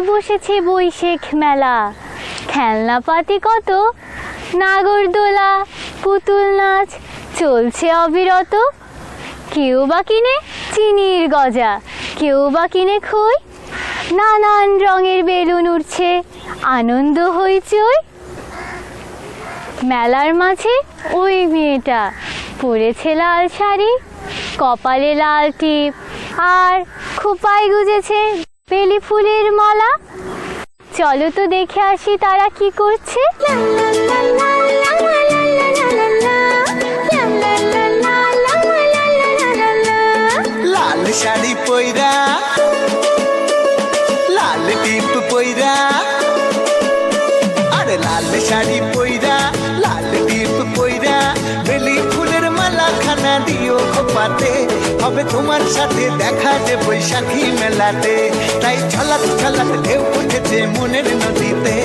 বসেছে বৈশেখ মেলা। খেলনাপাতি কত? নাগরদোলা পুতুল নাচ, চলছে অবিরত। কেউ বা কিনে চিনির গজা, কেউ বা কিনে খই। নানান রঙের বেলুন উঠছে আনন্দ হইচই। মেলার মাঝে ওই মেয়েটা পরেছে লাল শাড়ি, কপালে লাল টিপ, আর খোপায় গুজেছে বেলি ফুলের মালা। চলো তো দেখে আসি তারা কি করছে। লাল শাড়ি পইরা, লাল টিপ পইরা, আরে লাল শাড়ি পইরা, লাল টিপ পইরা, বেলি ফুলের মালা খানা দিও খোপাতে। হবে তোমার সাথে দেখা যে বৈশাখী মেলাতে। তাই ছলাত ছলাত ঢেউ উঠেছে মনের নদীতে।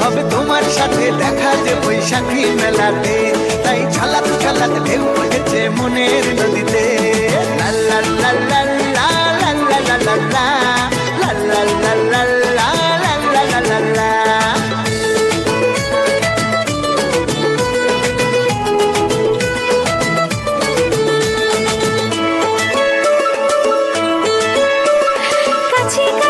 হবে তোমার সাথে দেখা যে বৈশাখী মেলাতে। তাই ছলাত ছলাত ঢেউ উঠেছে মনের নদীতে।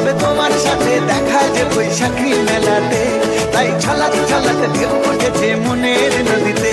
হবে তোমার সাথে দেখা যে বৈশাখী মেলাতে তাই ছলাতে ছলাতে ঢেউ উঠেছে মনের নদীতে।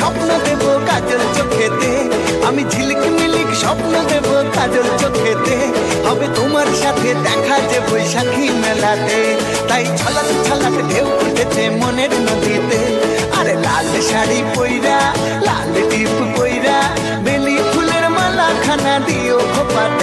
স্বপ্ন দেব কাজল চোখেতে। আমি ঝিলিক মিলিক স্বপ্ন দেব কাজল চোখেতে। হবে তোমার সাথে দেখা যে বৈশাখী মেলাতে। তাই ছলাক ছলাক ঢেউ উঠেছে মনের নদীতে। আরে লাল শাড়ি পইরা, লাল টিপ পইরা, বেলি ফুলের মালা খানা দিও খোপাতে।